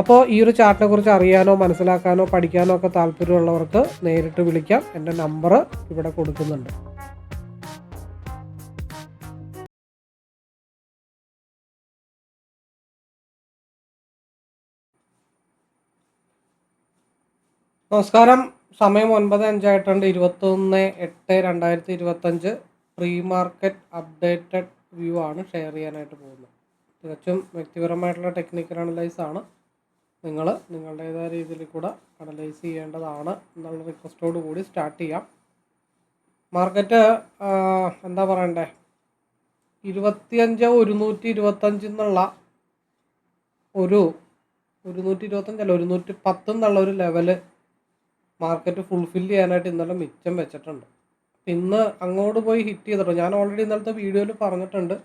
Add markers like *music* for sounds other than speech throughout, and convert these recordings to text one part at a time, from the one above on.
അപ്പോൾ ഈ ഒരു ചാർട്ടിനെ കുറിച്ച് അറിയാനോ മനസ്സിലാക്കാനോ പഠിക്കാനോ ഒക്കെ താല്പര്യമുള്ളവർക്ക് നേരിട്ട് വിളിക്കാം. എന്റെ നമ്പർ ഇവിടെ കൊടുക്കുന്നുണ്ട്. സമയം മാർക്കറ്റ് അപ്ഡേറ്റഡ് വ്യൂ ആണ് ഷെയർ പോകുന്നത്. വ്യക്തിപരമായിട്ടുള്ള ടെക്നിക്കൽ ആണ്. നിങ്ങൾ നിങ്ങളുടേതായ രീതിയിൽ കൂടെ അനലൈസ് ചെയ്യേണ്ടതാണ് എന്നുള്ള റിക്വസ്റ്റോട് കൂടി സ്റ്റാർട്ട് ചെയ്യാം. മാർക്കറ്റ് എന്താ പറയണ്ടേ? ഇരുപത്തിയഞ്ച് ഒരുന്നൂറ്റി ഇരുപത്തഞ്ച് എന്നുള്ള ഒരു ഒരുന്നൂറ്റി ഇരുപത്തഞ്ചല്ല ഒരുന്നൂറ്റി പത്ത് എന്നുള്ള ഒരു ലെവൽ മാർക്കറ്റ് ഫുൾഫിൽ ചെയ്യാനായിട്ട് ഇന്നലെ മിച്ചം വെച്ചിട്ടുണ്ട്. ഇന്ന് അങ്ങോട്ട് പോയി ഹിറ്റ് ചെയ്തിട്ടുണ്ട് ഞാൻ ഓൾറെഡി ഇന്നലത്തെ വീഡിയോയിൽ പറഞ്ഞിട്ടുണ്ട്.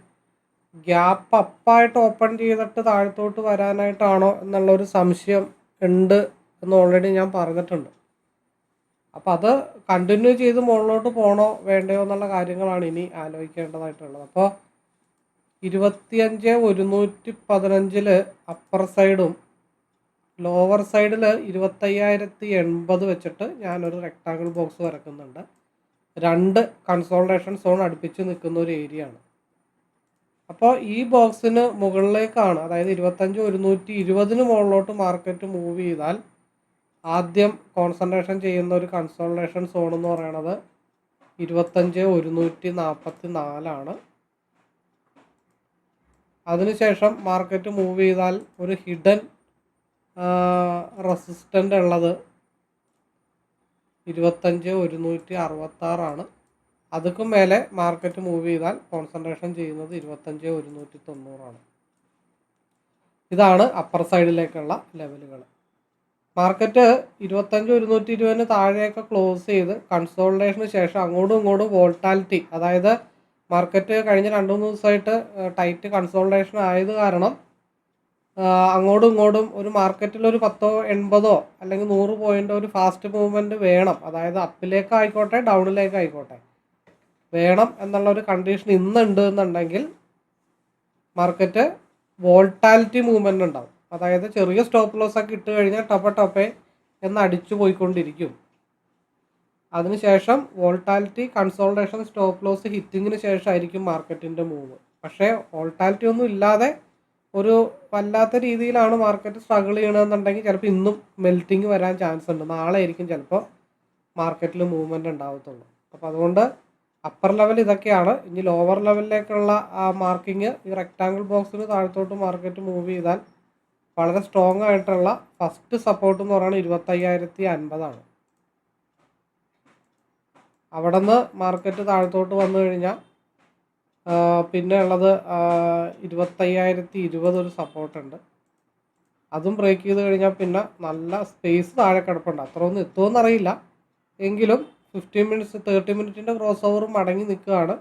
ഗ്യാപ്പ് അപ്പായിട്ട് ഓപ്പൺ ചെയ്തിട്ട് താഴത്തോട്ട് വരാനായിട്ടാണോ എന്നുള്ളൊരു സംശയം ഉണ്ട് എന്ന് ഓൾറെഡി ഞാൻ പറഞ്ഞിട്ടുണ്ട്. അപ്പോൾ അത് കണ്ടിന്യൂ ചെയ്ത് മുകളിലോട്ട് പോകണോ വേണ്ടയോ എന്നുള്ള കാര്യങ്ങളാണ് ഇനി ആലോചിക്കേണ്ടതായിട്ടുള്ളത്. അപ്പോൾ ഇരുപത്തിയഞ്ച് ഒരുന്നൂറ്റി പതിനഞ്ചിൽ അപ്പർ സൈഡും ലോവർ സൈഡിൽ ഇരുപത്തയ്യായിരത്തി എൺപത് വെച്ചിട്ട് ഞാനൊരു റെക്ടാങ്കിൾ ബോക്സ് വരക്കുന്നുണ്ട്. രണ്ട് കൺസോൾട്ടേഷൻ സോൺ അടുപ്പിച്ച് നിൽക്കുന്ന ഒരു ഏരിയ ആണ്. അപ്പോൾ ഈ ബോക്സിന് മുകളിലേക്കാണ് അതായത് ഇരുപത്തഞ്ച് ഒരുന്നൂറ്റി ഇരുപതിന് മുകളിലോട്ട് മാർക്കറ്റ് മൂവ് ചെയ്താൽ ആദ്യം കോൺസെൻട്രേഷൻ ചെയ്യുന്ന ഒരു കൺസോൾട്ടേഷൻ സോൺ എന്ന് പറയണത് ഇരുപത്തഞ്ച് ഒരുന്നൂറ്റി നാൽപ്പത്തി നാലാണ് അതിനുശേഷം മാർക്കറ്റ് മൂവ് ചെയ്താൽ ഒരു ഹിഡൻ റെസിസ്റ്റന്റ് ഉള്ളത് ഇരുപത്തഞ്ച് ഒരുന്നൂറ്റി അറുപത്താറാണ്. അതുക്കും മേലെ മാർക്കറ്റ് മൂവ് ചെയ്താൽ കോൺസെൻട്രേഷൻ ചെയ്യുന്നത് ഇരുപത്തഞ്ച് ഒരുന്നൂറ്റി തൊണ്ണൂറാണ് ഇതാണ് അപ്പർ സൈഡിലേക്കുള്ള ലെവലുകൾ മാർക്കറ്റ് ഇരുപത്തഞ്ച് ഒരുന്നൂറ്റി ഇരുപതിന് താഴെയൊക്കെ ക്ലോസ് ചെയ്ത് കൺസോൾട്ടേഷന് ശേഷം അങ്ങോട്ടും ഇങ്ങോട്ടും വോൾട്ടാലിറ്റി അതായത് മാർക്കറ്റ് കഴിഞ്ഞ രണ്ട് മൂന്ന് ദിവസമായിട്ട് ടൈറ്റ് കൺസോൾട്ടേഷൻ ആയത് കാരണം അങ്ങോട്ടും ഇങ്ങോട്ടും ഒരു മാർക്കറ്റിൽ ഒരു പത്തോ എൺപതോ അല്ലെങ്കിൽ നൂറ് പോയിന്റ് ഒരു ഫാസ്റ്റ് മൂവ്മെന്റ് വേണം. അതായത് അപ്പിലേക്ക് ആയിക്കോട്ടെ ഡൗണിലേക്ക് ആയിക്കോട്ടെ. വേണം എന്നുള്ള ഒരു കണ്ടീഷൻ ഇന്നുണ്ട് എന്നുണ്ടെങ്കിൽ മാർക്കറ്റ് വോൾട്ടാലിറ്റി മൂവ്മെന്റ് ഉണ്ടാവും. അതായത് ചെറിയ സ്റ്റോപ്പ് ലോസ് ഒക്കെ ഇട്ട് കഴിഞ്ഞാൽ ടപ്പ ടപ്പേ എന്ന് അടിച്ചു പോയിക്കൊണ്ടിരിക്കും. അതിനുശേഷം വോൾട്ടാലിറ്റി കൺസോൾട്ടേഷൻ സ്റ്റോപ്പ് ലോസ് ഹിറ്റിങ്ങിന് ശേഷമായിരിക്കും മാർക്കറ്റിന്റെ മൂവ് പക്ഷേ വോൾട്ടാലിറ്റി ഒന്നും ഇല്ലാതെ ഒരു വല്ലാത്ത രീതിയിലാണ് മാർക്കറ്റ് സ്ട്രഗിൾ ചെയ്യണമെന്നുണ്ടെങ്കിൽ ചിലപ്പോൾ ഇന്നും മെൽറ്റിങ് വരാൻ ചാൻസ് ഉണ്ട്. നാളെ ആയിരിക്കും ചിലപ്പോൾ മാർക്കറ്റിൽ മൂവ്മെന്റ് ഉണ്ടാവത്തുള്ളൂ. അപ്പോൾ അതുകൊണ്ട് അപ്പർ ലെവൽ ഇതൊക്കെയാണ്. ഇനി ലോവർ ലെവലിലേക്കുള്ള ആ മാർക്കിങ് ഈ റെക്റ്റാങ്കിൾ ബോക്സിന് താഴത്തോട്ട് മാർക്കറ്റ് മൂവ് ചെയ്താൽ വളരെ സ്ട്രോങ് ആയിട്ടുള്ള ഫസ്റ്റ് സപ്പോർട്ട് എന്ന് പറയുന്നത് ഇരുപത്തയ്യായിരത്തി അൻപതാണ് അവിടെ നിന്ന് മാർക്കറ്റ് താഴത്തോട്ട് വന്നു കഴിഞ്ഞാൽ പിന്നെ ഉള്ളത് ഇരുപത്തയ്യായിരത്തി ഇരുപത് ഒരു സപ്പോർട്ടുണ്ട് അതും ബ്രേക്ക് ചെയ്ത് കഴിഞ്ഞാൽ പിന്നെ നല്ല സ്പേസ് താഴെ കിടപ്പുണ്ട്. അത്ര ഒന്നും എത്തുമെന്നറിയില്ല എങ്കിലും ഫിഫ്റ്റീൻ മിനിറ്റ്സ് തേർട്ടി മിനിറ്റിന്റെ ക്രോസ് ഓവറും അടങ്ങി നിൽക്കുകയാണ്.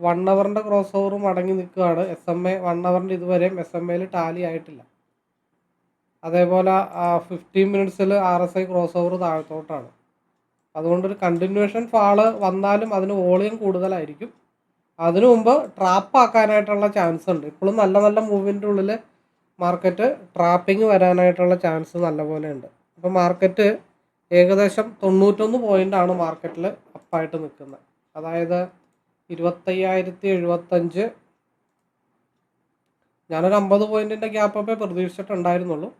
വൺ അവറിന്റെ ക്രോസ് ഓവറും അടങ്ങി നിൽക്കുകയാണ്. എസ് എം എ വൺ അവറിന്റെ ഇതുവരെയും എസ് എം എയിൽ ടാലി ആയിട്ടില്ല. അതേപോലെ fifteen മിനിറ്റ്സിൽ R S I cross over താഴത്തോട്ടാണ്. അതുകൊണ്ടൊരു കണ്ടിന്യൂഷൻ ഫാൾ വന്നാലും അതിന് വോളിയം കൂടുതലായിരിക്കും. അതിനു മുമ്പ് ട്രാപ്പ് ആക്കാനായിട്ടുള്ള ചാൻസ് ഉണ്ട്. ഇപ്പോഴും നല്ല നല്ല മൂവിന്റെ ഉള്ളിൽ മാർക്കറ്റ് ട്രാപ്പിംഗ് വരാനായിട്ടുള്ള ചാൻസ് നല്ലപോലെ ഉണ്ട്. അപ്പോൾ മാർക്കറ്റ് ഏകദേശം തൊണ്ണൂറ്റൊന്ന് പോയിന്റാണ് മാർക്കറ്റിൽ അപ്പായിട്ട് നിൽക്കുന്നത്. അതായത് ഇരുപത്തയ്യായിരത്തി എഴുപത്തഞ്ച് ഞാനൊരു അമ്പത് പോയിന്റിന്റെ ഗ്യാപ്പേ പ്രതീക്ഷിച്ചിട്ടുണ്ടായിരുന്നുള്ളൂ.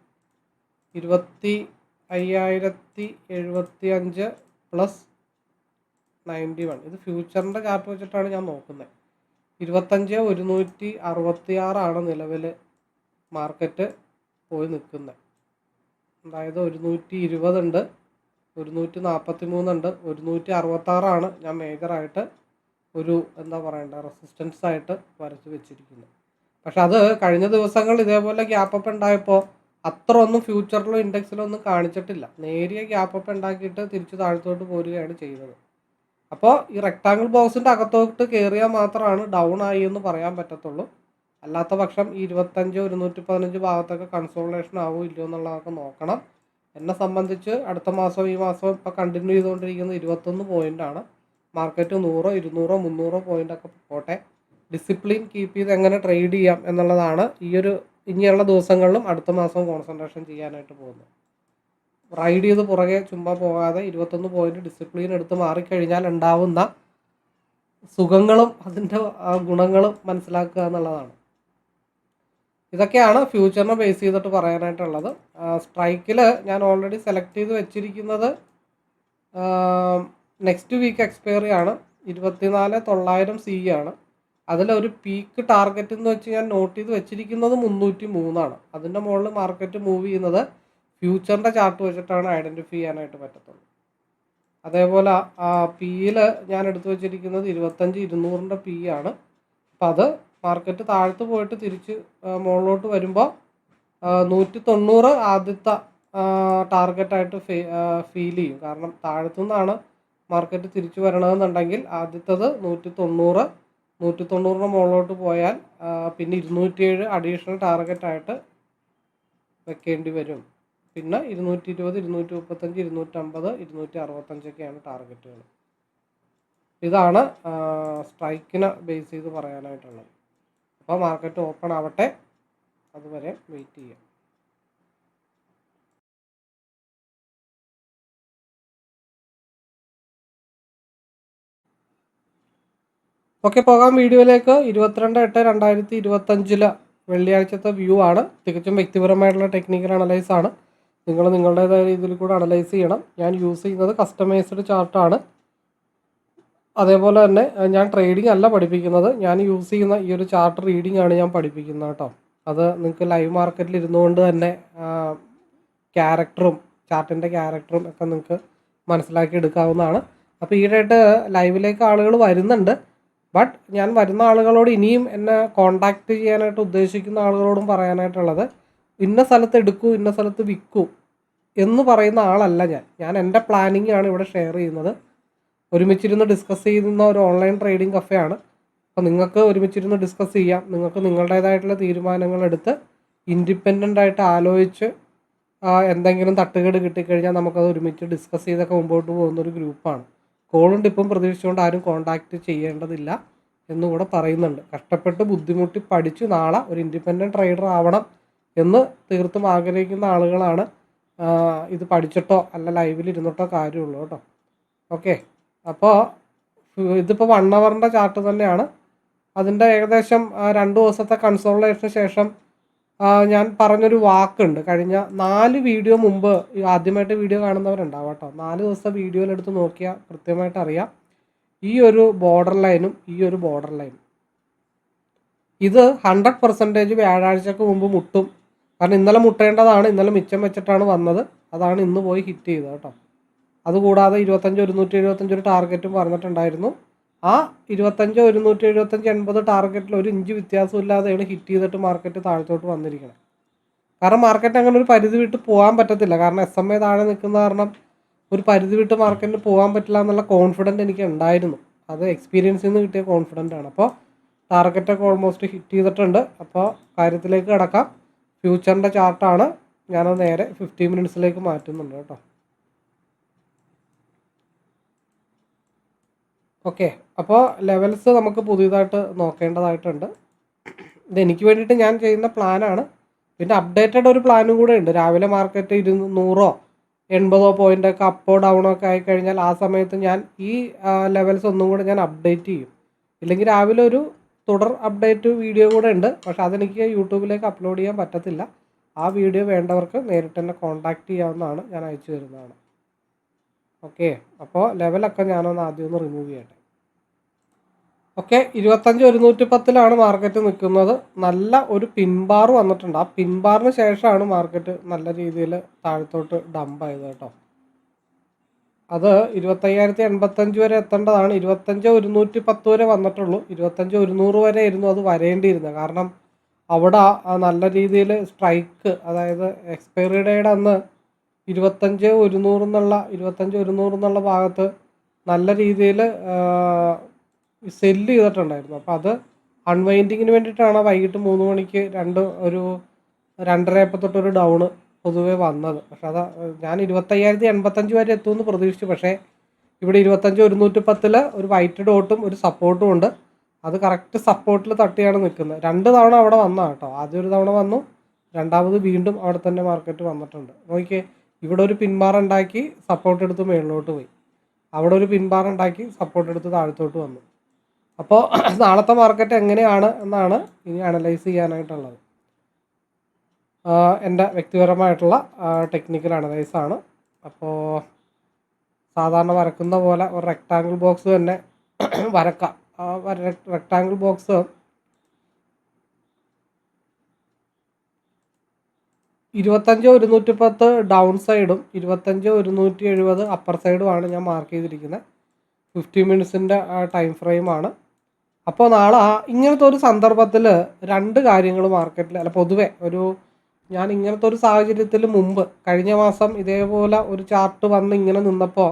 ഇരുപത്തി അയ്യായിരത്തി എഴുപത്തി അഞ്ച് പ്ലസ് നയന്റി വൺ ഇത് ഫ്യൂച്ചറിന്റെ ഗ്യാപ്പ് വെച്ചിട്ടാണ് ഞാൻ നോക്കുന്നത്. ഇരുപത്തഞ്ച് ഒരുന്നൂറ്റി അറുപത്തി ആറാണ് നിലവിൽ മാർക്കറ്റ് പോയി നിൽക്കുന്നത്. അതായത് ഒരുന്നൂറ്റി ഇരുപതുണ്ട് ഒരുന്നൂറ്റി നാൽപ്പത്തി മൂന്നുണ്ട് ഒരുന്നൂറ്റി അറുപത്താറാണ് ഞാൻ മേജറായിട്ട് ഒരു എന്താ പറയണ്ട റെസിസ്റ്റൻസ് ആയിട്ട് വരച്ച് വെച്ചിരിക്കുന്നത്. പക്ഷെ അത് കഴിഞ്ഞ ദിവസങ്ങൾ ഇതേപോലെ ഗ്യാപ്പ് അപ്പ് ഉണ്ടായപ്പോൾ അത്ര ഒന്നും ഫ്യൂച്ചറിലോ ഇൻഡെക്സിലോ ഒന്നും കാണിച്ചിട്ടില്ല. നേരിയ ഗ്യാപ്പ് അപ്പ് ഉണ്ടാക്കിയിട്ട് തിരിച്ച് താഴത്തോട്ട് പോരുകയാണ് ചെയ്തത്. അപ്പോൾ ഈ റെക്ടാങ്കിൾ ബോക്സിന്റെ അകത്തോട്ട് കയറിയാൽ മാത്രമാണ് ഡൗൺ ആയി എന്ന് പറയാൻ പറ്റത്തുള്ളൂ. അല്ലാത്ത പക്ഷം ഇരുപത്തഞ്ച് ഒരുന്നൂറ്റി പതിനഞ്ച് ഭാഗത്തൊക്കെ കൺസോളേഷൻ ആവോ ഇല്ലയോ എന്നുള്ളതൊക്കെ നോക്കണം. എന്നെ സംബന്ധിച്ച് അടുത്ത മാസം ഈ മാസം ഇപ്പോൾ കണ്ടിന്യൂ ചെയ്തുകൊണ്ടിരിക്കുന്ന ഇരുപത്തൊന്ന് പോയിന്റാണ് മാർക്കറ്റ് നൂറോ ഇരുന്നൂറോ മുന്നൂറോ പോയിന്റൊക്കെ പോട്ടെ. ഡിസിപ്ലിൻ കീപ്പ് ചെയ്ത് എങ്ങനെ ട്രേഡ് ചെയ്യാം എന്നുള്ളതാണ് ഈ ഒരു ഇനിയുള്ള ദിവസങ്ങളിലും അടുത്ത മാസം കോൺസെൻട്രേഷൻ ചെയ്യാനായിട്ട് പോകുന്നത്. റൈഡ് ചെയ്ത് പുറകെ ചുമ്പാ പോകാതെ ഇരുപത്തൊന്ന് പോയിന്റ് ഡിസിപ്ലിൻ എടുത്ത് മാറിക്കഴിഞ്ഞാൽ ഉണ്ടാവുന്ന സുഖങ്ങളും അതിന്റെ ഗുണങ്ങളും മനസ്സിലാക്കുക എന്നുള്ളതാണ്. ഇതൊക്കെയാണ് ഫ്യൂച്ചറിനെ ബേസ് ചെയ്തിട്ട് പറയാനായിട്ടുള്ളത്. സ്ട്രൈക്കിൽ ഞാൻ ഓൾറെഡി സെലക്ട് ചെയ്ത് വെച്ചിരിക്കുന്നത് നെക്സ്റ്റ് വീക്ക് എക്സ്പയറി ആണ്. ഇരുപത്തിനാല് തൊള്ളായിരം സി ആണ്. അതിലൊരു പീക്ക് ടാർഗറ്റ് എന്ന് വെച്ച് ഞാൻ നോട്ട് ചെയ്ത് വെച്ചിരിക്കുന്നത് മുന്നൂറ്റി മൂന്നാണ് അതിന്റെ മുകളിൽ മാർക്കറ്റ് മൂവ് ചെയ്യുന്നത് ഫ്യൂച്ചറിന്റെ ചാർട്ട് വെച്ചിട്ടാണ് ഐഡന്റിഫൈ ചെയ്യാനായിട്ട് പറ്റത്തുള്ളൂ. അതേപോലെ പിയിൽ ഞാൻ എടുത്തു വെച്ചിരിക്കുന്നത് ഇരുപത്തഞ്ച് ഇരുന്നൂറിന്റെ പി ആണ്. അപ്പം അത് മാർക്കറ്റ് താഴത്ത് പോയിട്ട് തിരിച്ച് മുകളിലോട്ട് വരുമ്പോൾ നൂറ്റി തൊണ്ണൂറ് ആദ്യത്തെ ടാർഗറ്റായിട്ട് ഫീൽ ചെയ്യും. കാരണം താഴത്തു നിന്നാണ് മാർക്കറ്റ് തിരിച്ചു വരണമെന്നുണ്ടെങ്കിൽ ആദ്യത്തത് നൂറ്റി തൊണ്ണൂറ് നൂറ്റി തൊണ്ണൂറിന് മുകളിലോട്ട് പോയാൽ പിന്നെ ഇരുന്നൂറ്റിയേഴ് അഡീഷണൽ ടാർഗറ്റായിട്ട് വെക്കേണ്ടി വരും. പിന്നെ ഇരുന്നൂറ്റി ഇരുപത് ഇരുന്നൂറ്റി മുപ്പത്തഞ്ച് ഇരുന്നൂറ്റമ്പത് ഇരുന്നൂറ്റി അറുപത്തഞ്ചൊക്കെയാണ് ടാർഗറ്റുകൾ. ഇതാണ് സ്ട്രൈക്കിനെ ബേസ് ചെയ്ത് പറയാനായിട്ടുള്ളത്. അപ്പോൾ മാർക്കറ്റ് ഓപ്പൺ ആവട്ടെ. അതുവരെ വെയിറ്റ് ചെയ്യാം. ഓക്കെ പോകാം വീഡിയോയിലേക്ക്. ഇരുപത്തിരണ്ട് എട്ട് രണ്ടായിരത്തി ഇരുപത്തഞ്ചിൽ വെള്ളിയാഴ്ചത്തെ വ്യൂ ആണ്. തികച്ചും വ്യക്തിപരമായിട്ടുള്ള ടെക്നിക്കൽ അനലൈസ് ആണ്. നിങ്ങൾ നിങ്ങളുടേതായ രീതിയിൽ കൂടെ അനലൈസ് ചെയ്യണം. ഞാൻ യൂസ് ചെയ്യുന്നത് കസ്റ്റമൈസ്ഡ് ചാർട്ടാണ് അതേപോലെ തന്നെ ഞാൻ ട്രേഡിംഗ് അല്ല പഠിപ്പിക്കുന്നത്. ഞാൻ യൂസ് ചെയ്യുന്ന ഈ ഒരു ചാർട്ട് റീഡിംഗ് ആണ് ഞാൻ പഠിപ്പിക്കുന്നത് കേട്ടോ. അത് നിങ്ങൾക്ക് ലൈവ് മാർക്കറ്റിൽ ഇരുന്നുകൊണ്ട് തന്നെ ക്യാരക്ടറും ചാർട്ടിന്റെ ക്യാരക്ടറും ഒക്കെ നിങ്ങൾക്ക് മനസ്സിലാക്കി എടുക്കാവുന്നതാണ്. അപ്പോൾ ഈയിടെയായിട്ട് ലൈവിലേക്ക് ആളുകൾ വരുന്നുണ്ട്. ബട്ട് ഞാൻ വരുന്ന ആളുകളോട് ഇനിയും എന്നെ കോണ്ടാക്ട് ചെയ്യാനായിട്ട് ഉദ്ദേശിക്കുന്ന ആളുകളോടും പറയാനായിട്ടുള്ളത് ഇന്ന സ്ഥലത്ത് എടുക്കൂ ഇന്ന സ്ഥലത്ത് വിൽക്കൂ എന്ന് പറയുന്ന ആളല്ല ഞാൻ. ഞാൻ എന്റെ പ്ലാനിങ്ങാണ് ഇവിടെ ഷെയർ ചെയ്യുന്നത്. ഒരുമിച്ചിരുന്ന് ഡിസ്കസ് ചെയ്യുന്ന ഒരു ഓൺലൈൻ ട്രേഡിംഗ് കഫേ ആണ്. അപ്പോൾ നിങ്ങൾക്ക് ഒരുമിച്ചിരുന്ന് ഡിസ്കസ് ചെയ്യാം. നിങ്ങൾക്ക് നിങ്ങളുടേതായിട്ടുള്ള തീരുമാനങ്ങൾ എടുത്ത് ഇൻഡിപെൻഡന്റ് ആയിട്ട് ആലോചിച്ച് എന്തെങ്കിലും തട്ടുകേട് കിട്ടിക്കഴിഞ്ഞാൽ നമുക്കത് ഒരുമിച്ച് ഡിസ്കസ് ചെയ്തൊക്കെ മുമ്പോട്ട് പോകുന്ന ഒരു ഗ്രൂപ്പാണ് കോളും ടിപ്പും പ്രതീക്ഷിച്ചുകൊണ്ട് ആരും കോണ്ടാക്ട് ചെയ്യേണ്ടതില്ല എന്നുകൂടെ പറയുന്നുണ്ട്. കഷ്ടപ്പെട്ട് ബുദ്ധിമുട്ടി പഠിച്ച് നാളെ ഒരു ഇൻഡിപെൻഡന്റ് ട്രേഡർ ആവണം എന്ന് തീർത്തും ആഗ്രഹിക്കുന്ന ആളുകളാണ് ഇത് പഠിച്ചിട്ടോ അല്ല ലൈവിൽ ഇരുന്നിട്ടോ കാര്യമുള്ളൂ കേട്ടോ. ഓക്കെ അപ്പോൾ ഇതിപ്പോൾ വൺ അവറിന്റെ ചാർട്ട് തന്നെയാണ്. അതിന്റെ ഏകദേശം രണ്ട് ദിവസത്തെ കൺസോളേഷന് ശേഷം ഞാൻ പറഞ്ഞൊരു വാക്കുണ്ട്. കഴിഞ്ഞ നാല് വീഡിയോ മുമ്പ് ആദ്യമായിട്ട് വീഡിയോ കാണുന്നവരുണ്ടാവും കേട്ടോ നാല് ദിവസത്തെ വീഡിയോയിലെടുത്ത് നോക്കിയാൽ കൃത്യമായിട്ട് അറിയാം. ഈ ഒരു ബോർഡർ ലൈനും ഈ ഒരു ബോർഡർ ലൈനും ഇത് ഹൺഡ്രഡ് പെർസെന്റേജ് വ്യാഴാഴ്ചക്ക് മുമ്പ് മുട്ടും. കാരണം ഇന്നലെ മുട്ടേണ്ടതാണ് ഇന്നലെ മിച്ചം വെച്ചിട്ടാണ് വന്നത്. അതാണ് ഇന്ന് പോയി ഹിറ്റ് ചെയ്തത് കേട്ടോ. അതുകൂടാതെ ഇരുപത്തഞ്ച് ഒരുന്നൂറ്റി എഴുപത്തഞ്ച് ഒരു ടാർഗറ്റും പറഞ്ഞിട്ടുണ്ടായിരുന്നു. ആ ഇരുപത്തഞ്ച് ഒരുന്നൂറ്റി എഴുപത്തഞ്ച് എൺപത് ടാർഗറ്റിൽ ഒരു ഇഞ്ച് വ്യത്യാസമില്ലാതെയാണ് ഹിറ്റ് ചെയ്തിട്ട് മാർക്കറ്റ് താഴത്തോട്ട് വന്നിരിക്കുന്നത് കാരണം മാർക്കറ്റ് അങ്ങനെ ഒരു പരിധി വിട്ട് പോകാൻ പറ്റത്തില്ല. കാരണം എസ് എം എ താഴെ നിൽക്കുന്ന കാരണം ഒരു പരിധി വിട്ട് മാർക്കറ്റിന് പോകാൻ പറ്റില്ല എന്നുള്ള കോൺഫിഡന്റ് എനിക്ക് ഉണ്ടായിരുന്നു. അത് എക്സ്പീരിയൻസിൽ നിന്ന് കിട്ടിയ കോൺഫിഡന്റ് ആണ്. അപ്പോൾ ടാർഗറ്റൊക്കെ ഓൾമോസ്റ്റ് ഹിറ്റ് ചെയ്തിട്ടുണ്ട്. അപ്പോൾ കാര്യത്തിലേക്ക് കിടക്കാം. ഫ്യൂച്ചറിന്റെ ചാർട്ടാണ് ഞാനത് നേരെ ഫിഫ്റ്റി മിനിറ്റ്സിലേക്ക് മാറ്റുന്നുണ്ട് കേട്ടോ. ഓക്കെ. അപ്പോൾ ലെവൽസ് നമുക്ക് പുതിയതായിട്ട് നോക്കേണ്ടതായിട്ടുണ്ട്. ഇത് എനിക്ക് വേണ്ടിയിട്ട് ഞാൻ ചെയ്യുന്ന പ്ലാനാണ്. പിന്നെ അപ്ഡേറ്റഡ് ഒരു പ്ലാനും കൂടെ ഉണ്ട്. രാവിലെ മാർക്കറ്റ് ഇരുന്നൂറോ നൂറോ എൺപതോ പോയിന്റ് ഒക്കെ അപ്പോ ഡൗണോ ഒക്കെ ആയിക്കഴിഞ്ഞാൽ ആ സമയത്ത് ഞാൻ ഈ ലെവൽസ് ഒന്നും കൂടെ ഞാൻ അപ്ഡേറ്റ് ചെയ്യും. ഇല്ലെങ്കിൽ രാവിലെ ഒരു തുടർ അപ്ഡേറ്റ് വീഡിയോ കൂടെ ഉണ്ട്. പക്ഷേ അതെനിക്ക് യൂട്യൂബിലേക്ക് അപ്ലോഡ് ചെയ്യാൻ പറ്റത്തില്ല. ആ വീഡിയോ വേണ്ടവർക്ക് നേരിട്ട് തന്നെ കോൺടാക്റ്റ് ചെയ്യാവുന്നതാണ് ഞാൻ അയച്ചു തരുന്നതാണ്. ഓക്കെ. അപ്പോൾ ലെവലൊക്കെ ഞാനൊന്ന് ആദ്യം ഒന്ന് റിമൂവ് ചെയ്യട്ടെ. ഓക്കെ ഇരുപത്തഞ്ച് ഒരുന്നൂറ്റി പത്തിലാണ് മാർക്കറ്റ് നിൽക്കുന്നത്. നല്ല ഒരു പിൻബാർ വന്നിട്ടുണ്ട്. ആ പിൻബാറിന് ശേഷമാണ് മാർക്കറ്റ് നല്ല രീതിയിൽ താഴത്തോട്ട് ഡംപ് ആയത് കേട്ടോ. അത് ഇരുപത്തയ്യായിരത്തി എൺപത്തഞ്ച് വരെ എത്തേണ്ടതാണ്. ഇരുപത്തഞ്ച് ഒരുന്നൂറ്റി പത്ത് വരെ വന്നിട്ടുള്ളൂ. ഇരുപത്തഞ്ച് ഒരുന്നൂറ് വരെ ഇരുന്നു അത് വരേണ്ടിയിരുന്നത്. കാരണം അവിടെ നല്ല രീതിയിൽ സ്ട്രൈക്ക് അതായത് എക്സ്പയറി ഡേയുടെ അന്ന് ഇരുപത്തഞ്ച് ഒരുന്നൂറ് എന്നുള്ള ഇരുപത്തഞ്ച് ഒരുന്നൂറ് എന്നുള്ള ഭാഗത്ത് നല്ല രീതിയിൽ സെല്ല് ചെയ്തിട്ടുണ്ടായിരുന്നു. അപ്പോൾ അത് അൺവൈൻഡിങ്ങിന് വേണ്ടിയിട്ടാണ് വൈകിട്ട് മൂന്ന് മണിക്ക് രണ്ട് ഒരു രണ്ടരയപ്പം തൊട്ടൊരു ഡൗണ് പൊതുവെ വന്നത്. പക്ഷെ അത് ഞാൻ ഇരുപത്തയ്യായിരത്തി എൺപത്തഞ്ച് വരെ എത്തുമെന്ന് പ്രതീക്ഷിച്ചു. പക്ഷേ ഇവിടെ ഇരുപത്തഞ്ച് ഒരുന്നൂറ്റി പത്തിൽ ഒരു വൈറ്റ് ഡോട്ടും ഒരു സപ്പോർട്ടും ഉണ്ട്. അത് കറക്റ്റ് സപ്പോർട്ടിൽ തട്ടിയാണ് നിൽക്കുന്നത്. രണ്ട് തവണ അവിടെ വന്ന കേട്ടോ. ആദ്യം ഒരു തവണ വന്നു. രണ്ടാമത് വീണ്ടും അവിടെ തന്നെ മാർക്കറ്റ് വന്നിട്ടുണ്ട്. നോക്കിയേ ഇവിടെ ഒരു പിന്മാർ ഉണ്ടാക്കി സപ്പോർട്ട് എടുത്ത് മേളിലോട്ട് പോയി. അവിടെ ഒരു പിന്മാർ ഉണ്ടാക്കി സപ്പോർട്ട് എടുത്ത് താഴത്തോട്ട് വന്നു. അപ്പോൾ *clears throat* നാളത്തെ മാർക്കറ്റ് എങ്ങനെയാണ് എന്നാണ് ഇനി അനലൈസ് ചെയ്യാനായിട്ടുള്ളത്. എന്റെ വ്യക്തിപരമായിട്ടുള്ള ടെക്നിക്കൽ അനലൈസ് ആണ്. അപ്പോൾ സാധാരണ വരക്കുന്ന പോലെ ഒരു റെക്റ്റാങ്കിൾ ബോക്സ് തന്നെ *clears throat* വരക്കാം. റെക്റ്റാങ്കിൾ ബോക്സ് ഇരുപത്തഞ്ച് ഒരുന്നൂറ്റി പത്ത് ഡൗൺ സൈഡും ഇരുപത്തഞ്ച് ഒരുന്നൂറ്റി എഴുപത് അപ്പർ സൈഡുമാണ് ഞാൻ മാർക്ക് ചെയ്തിരിക്കുന്നത് ഫിഫ്റ്റി മിനിറ്റ്സിന്റെ ടൈം ഫ്രെയിമാണ് അപ്പോൾ നാളെ ഇങ്ങനത്തെ ഒരു സന്ദർഭത്തിൽ രണ്ട് കാര്യങ്ങൾ മാർക്കറ്റിൽ അല്ല പൊതുവേ ഒരു ഞാൻ ഇങ്ങനത്തെ ഒരു സാഹചര്യത്തിൽ മുമ്പ് കഴിഞ്ഞ മാസം ഇതേപോലെ ഒരു ചാർട്ട് വന്ന് ഇങ്ങനെ നിന്നപ്പോൾ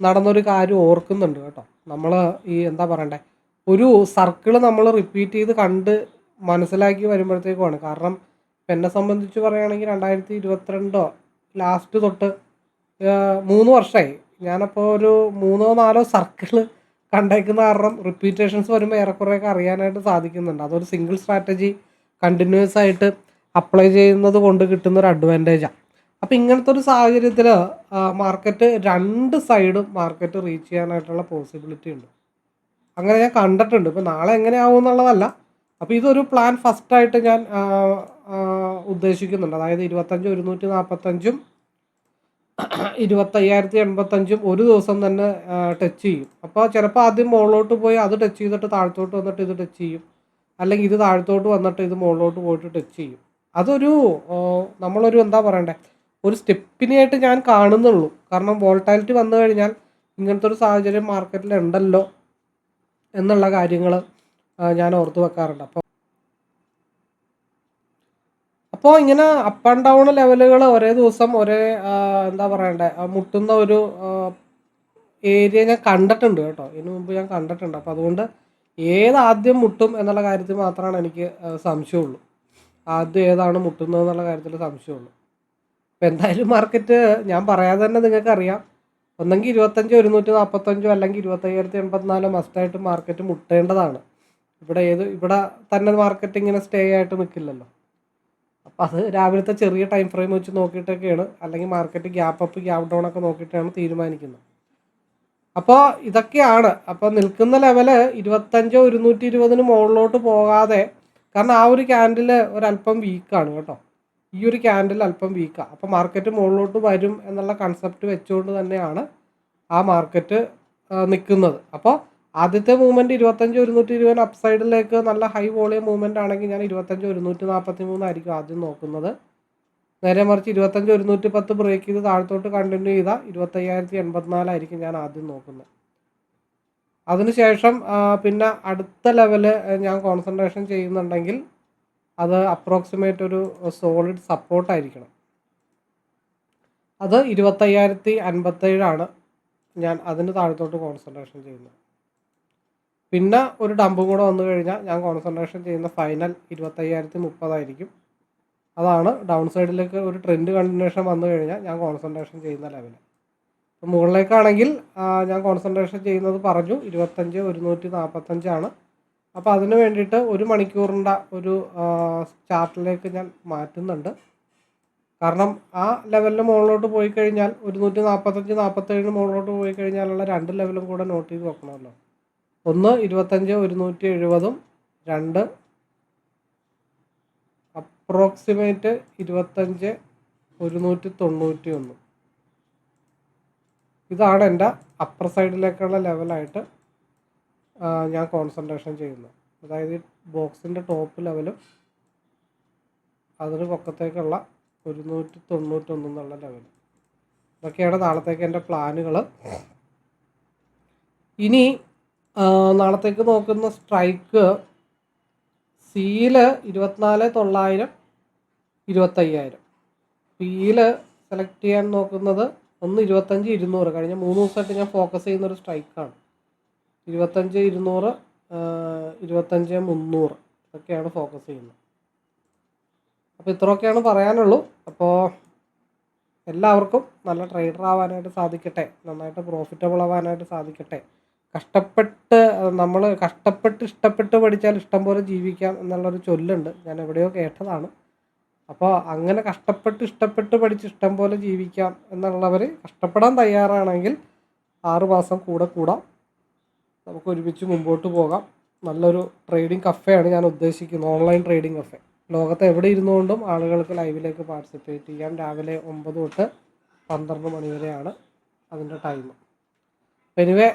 നടന്നൊരു കാര്യം ഓർക്കുന്നുണ്ട് കേട്ടോ. നമ്മൾ ഈ എന്താ പറയണ്ടേ ഒരു സർക്കിൾ നമ്മൾ റിപ്പീറ്റ് ചെയ്ത് കണ്ട് മനസ്സിലാക്കി വരുമ്പോഴത്തേക്കുമാണ്. കാരണം ഇപ്പം എന്നെ സംബന്ധിച്ച് പറയുകയാണെങ്കിൽ രണ്ടായിരത്തി ഇരുപത്തിരണ്ടോ ലാസ്റ്റ് തൊട്ട് മൂന്ന് വർഷമായി ഞാനപ്പോൾ ഒരു മൂന്നോ നാലോ സർക്കിൾ കണ്ടേക്കുന്ന കാരണം റിപ്പീറ്റേഷൻസ് വരുമ്പോൾ ഏറെക്കുറെയൊക്കെ അറിയാനായിട്ട് സാധിക്കുന്നുണ്ട്. അതൊരു സിംഗിൾ സ്ട്രാറ്റജി കണ്ടിന്യൂസ് ആയിട്ട് അപ്ലൈ ചെയ്യുന്നത് കൊണ്ട് കിട്ടുന്ന ഒരു അഡ്വാന്റേജാണ് അപ്പോൾ ഇങ്ങനത്തെ ഒരു സാഹചര്യത്തിൽ മാർക്കറ്റ് രണ്ട് സൈഡും മാർക്കറ്റ് റീച്ച് ചെയ്യാനായിട്ടുള്ള പോസിബിലിറ്റി ഉണ്ട്. അങ്ങനെ ഞാൻ കണ്ടിട്ടുണ്ട്. ഇപ്പോൾ നാളെ എങ്ങനെയാവും എന്നുള്ളതല്ല. അപ്പോൾ ഇതൊരു പ്ലാൻ ഫസ്റ്റായിട്ട് ഞാൻ ഉദ്ദേശിക്കുന്നുണ്ട്. അതായത് ഇരുപത്തഞ്ച് ഒരുന്നൂറ്റി നാൽപ്പത്തഞ്ചും ഇരുപത്തയ്യായിരത്തി എൺപത്തഞ്ചും ഒരു ദിവസം തന്നെ ടച്ച് ചെയ്യും. അപ്പോൾ ചിലപ്പോൾ ആദ്യം മുകളിലോട്ട് പോയി അത് ടച്ച് ചെയ്തിട്ട് താഴത്തോട്ട് വന്നിട്ട് ഇത് ടച്ച് ചെയ്യും. അല്ലെങ്കിൽ ഇത് താഴത്തോട്ട് വന്നിട്ട് ഇത് മുകളിലോട്ട് പോയിട്ട് ടച്ച് ചെയ്യും. അതൊരു നമ്മളൊരു എന്താ പറയണ്ടേ? ഒരു സ്റ്റെപ്പിനായിട്ട് ഞാൻ കാണുന്നുള്ളൂ. കാരണം വോൾട്ടാലിറ്റി വന്നു കഴിഞ്ഞാൽ ഇങ്ങനത്തെ ഒരു സാഹചര്യം മാർക്കറ്റിൽ ഉണ്ടല്ലോ എന്നുള്ള കാര്യങ്ങൾ ഞാൻ ഓർത്ത് വെക്കാറുണ്ട്. അപ്പോൾ അപ്പോൾ ഇങ്ങനെ അപ്പ് ആൻഡ് ഡൗൺ ലെവലുകൾ ഒരേ ദിവസം ഒരേ എന്താ പറയണ്ടേ മുട്ടുന്ന ഒരു ഏരിയ ഞാൻ കണ്ടിട്ടുണ്ട് കേട്ടോ. ഇതിനു മുമ്പ് ഞാൻ കണ്ടിട്ടുണ്ട്. അപ്പോൾ അതുകൊണ്ട് ഏത് ആദ്യം മുട്ടും എന്നുള്ള കാര്യത്തിൽ മാത്രമാണ് എനിക്ക് സംശയമുള്ളൂ. ആദ്യം ഏതാണ് മുട്ടുന്നത് എന്നുള്ള കാര്യത്തിൽ സംശയമുള്ളൂ. അപ്പോൾ എന്തായാലും മാർക്കറ്റ് ഞാൻ പറയാതെ തന്നെ നിങ്ങൾക്കറിയാം. ഒന്നെങ്കിൽ ഇരുപത്തഞ്ച് ഒരുന്നൂറ്റി നാൽപ്പത്തഞ്ചോ അല്ലെങ്കിൽ ഇരുപത്തയ്യായിരത്തി എൺപത്തിനാലോ മസ്റ്റായിട്ട് മാർക്കറ്റ് മുട്ടേണ്ടതാണ്. ഇവിടെ ഏത് ഇവിടെ തന്നെ മാർക്കറ്റ് ഇങ്ങനെ സ്റ്റേ ആയിട്ട് നിൽക്കില്ലല്ലോ അപ്പോൾ അത് രാവിലത്തെ ചെറിയ ടൈം ഫ്രെയിം വെച്ച് നോക്കിയിട്ടൊക്കെയാണ്. അല്ലെങ്കിൽ market gap up gap down ഒക്കെ നോക്കിയിട്ടാണ് തീരുമാനിക്കുന്നത്. അപ്പോൾ ഇതൊക്കെയാണ്. അപ്പോൾ നിൽക്കുന്ന ലെവൽ ഇരുപത്തഞ്ചോ ഒരുന്നൂറ്റി ഇരുപതിന് മുകളിലോട്ട് പോകാതെ കാരണം ആ ഒരു ക്യാൻഡിൽ ഒരല്പം വീക്കാണ് കേട്ടോ. ഈ ഒരു ക്യാൻഡിൽ അല്പം വീക്കാണ് അപ്പോൾ മാർക്കറ്റ് മുകളിലോട്ട് വരും എന്നുള്ള കൺസെപ്റ്റ് വെച്ചുകൊണ്ട് തന്നെയാണ് ആ മാർക്കറ്റ് നിൽക്കുന്നത്. അപ്പോൾ ആദ്യത്തെ മൂവ്മെന്റ് ഇരുപത്തഞ്ച് ഒരുന്നൂറ്റി ഇരുപത് അപ്സൈഡിലേക്ക് നല്ല ഹൈ വോളിയം മൂവ്മെന്റ് ആണെങ്കിൽ ഞാൻ ഇരുപത്തഞ്ച് ഒരുന്നൂറ്റി നാൽപ്പത്തി മൂന്നായിരിക്കും ആദ്യം നോക്കുന്നത്. നേരെ മറിച്ച് ഇരുപത്തഞ്ച് ഒരുന്നൂറ്റി പത്ത് ബ്രേക്ക് ചെയ്ത് താഴത്തോട്ട് കണ്ടിന്യൂ ചെയ്താൽ ഇരുപത്തയ്യായിരത്തി എൺപത്തിനാലായിരിക്കും ഞാൻ ആദ്യം നോക്കുന്നത്. അതിനുശേഷം പിന്നെ അടുത്ത ലെവൽ ഞാൻ കോൺസെൻട്രേഷൻ ചെയ്യുന്നുണ്ടെങ്കിൽ അത് അപ്രോക്സിമേറ്റ് ഒരു സോളിഡ് സപ്പോർട്ടായിരിക്കണം അത് ഇരുപത്തയ്യായിരത്തി അൻപത്തേഴാണ് ഞാൻ അതിന് താഴത്തോട്ട് കോൺസെൻട്രേഷൻ ചെയ്യുന്നത്. പിന്നെ ഒരു ഡമ്പും കൂടെ വന്നു കഴിഞ്ഞാൽ ഞാൻ കോൺസെൻട്രേഷൻ ചെയ്യുന്ന ഫൈനൽ ഇരുപത്തയ്യായിരത്തി മുപ്പതായിരിക്കും അതാണ് ഡൗൺ സൈഡിലേക്ക് ഒരു ട്രെൻഡ് കണ്ടിന്യൂഷൻ വന്നു കഴിഞ്ഞാൽ ഞാൻ കോൺസെൻട്രേഷൻ ചെയ്യുന്ന ലെവൽ അപ്പോൾ മുകളിലേക്കാണെങ്കിൽ ഞാൻ കോൺസെൻട്രേഷൻ ചെയ്യുന്നത് പറഞ്ഞു ഇരുപത്തഞ്ച് ഒരുന്നൂറ്റി നാൽപ്പത്തഞ്ചാണ് അപ്പോൾ അതിന് വേണ്ടിയിട്ട് ഒരു മണിക്കൂറിന്റെ ഒരു ചാർട്ടിലേക്ക് ഞാൻ മാറ്റുന്നുണ്ട്. കാരണം ആ ലെവലിന് മുകളിലോട്ട് പോയി കഴിഞ്ഞാൽ ഒരുന്നൂറ്റി നാൽപ്പത്തഞ്ച് നാൽപ്പത്തേഴിന് മുകളിലോട്ട് പോയി കഴിഞ്ഞാലുള്ള രണ്ട് ലെവലും കൂടെ നോട്ട് ചെയ്ത് വെക്കണമല്ലോ. ഒന്ന് ഇരുപത്തഞ്ച് ഒരുന്നൂറ്റി എഴുപതും രണ്ട് അപ്രോക്സിമേറ്റ് ഇരുപത്തഞ്ച് ഒരുന്നൂറ്റി തൊണ്ണൂറ്റി ഒന്ന്. ഇതാണ് എന്റെ അപ്പർ സൈഡിലേക്കുള്ള ലെവലായിട്ട് ഞാൻ കോൺസെൻട്രേഷൻ ചെയ്യുന്നത്. അതായത് ബോക്സിന്റെ ടോപ്പ് ലെവലും അതിന് പൊക്കത്തേക്കുള്ള ഒരുന്നൂറ്റി തൊണ്ണൂറ്റൊന്ന് എന്നുള്ള ലെവൽ ഇതൊക്കെയാണ് നാളത്തേക്ക് എന്റെ പ്ലാനുകൾ ഇനി നാളത്തേക്ക് നോക്കുന്ന സ്ട്രൈക്ക് സിയിൽ ഇരുപത്തിനാല് തൊള്ളായിരം ഇരുപത്തയ്യായിരം. പിയിൽ സെലക്ട് ചെയ്യാൻ നോക്കുന്നത് ഒന്ന് ഇരുപത്തഞ്ച് ഇരുന്നൂറ്. കഴിഞ്ഞ മൂന്ന് ദിവസമായിട്ട് ഞാൻ ഫോക്കസ് ചെയ്യുന്ന ഒരു സ്ട്രൈക്കാണ്. ഇരുപത്തഞ്ച് ഇരുന്നൂറ് ഇരുപത്തഞ്ച് മുന്നൂറ്. ഇതൊക്കെയാണ് ഫോക്കസ് ചെയ്യുന്നത്. അപ്പോൾ ഇത്രയൊക്കെയാണ് പറയാനുള്ളൂ. അപ്പോൾ എല്ലാവർക്കും നല്ല ട്രേഡർ ആവാനായിട്ട് സാധിക്കട്ടെ. നന്നായിട്ട് പ്രോഫിറ്റബിൾ ആവാനായിട്ട് സാധിക്കട്ടെ. കഷ്ടപ്പെട്ട് നമ്മൾ കഷ്ടപ്പെട്ട് ഇഷ്ടപ്പെട്ട് പഠിച്ചാൽ ഇഷ്ടം പോലെ ജീവിക്കാം എന്നുള്ളൊരു ചൊല്ലുണ്ട്. ഞാൻ എവിടെയോ കേട്ടതാണ്. അപ്പോൾ അങ്ങനെ കഷ്ടപ്പെട്ട് ഇഷ്ടപ്പെട്ട് പഠിച്ച് ഇഷ്ടം പോലെ ജീവിക്കാം എന്നുള്ളവർ കഷ്ടപ്പെടാൻ തയ്യാറാണെങ്കിൽ ആറ് മാസം കൂടെ കൂടാം. നമുക്ക് ഒരുമിച്ച് മുമ്പോട്ട് പോകാം. നല്ലൊരു ട്രേഡിംഗ് കഫേയാണ് ഞാൻ ഉദ്ദേശിക്കുന്നത്. Online trading cafe. ലോകത്ത് എവിടെ ഇരുന്നുകൊണ്ടും ആളുകൾക്ക് ലൈവിലേക്ക് പാർട്ടിസിപ്പേറ്റ് ചെയ്യാം. രാവിലെ ഒമ്പത് തൊട്ട് പന്ത്രണ്ട് മണി വരെയാണ് അതിന്റെ ടൈം. എനിവേ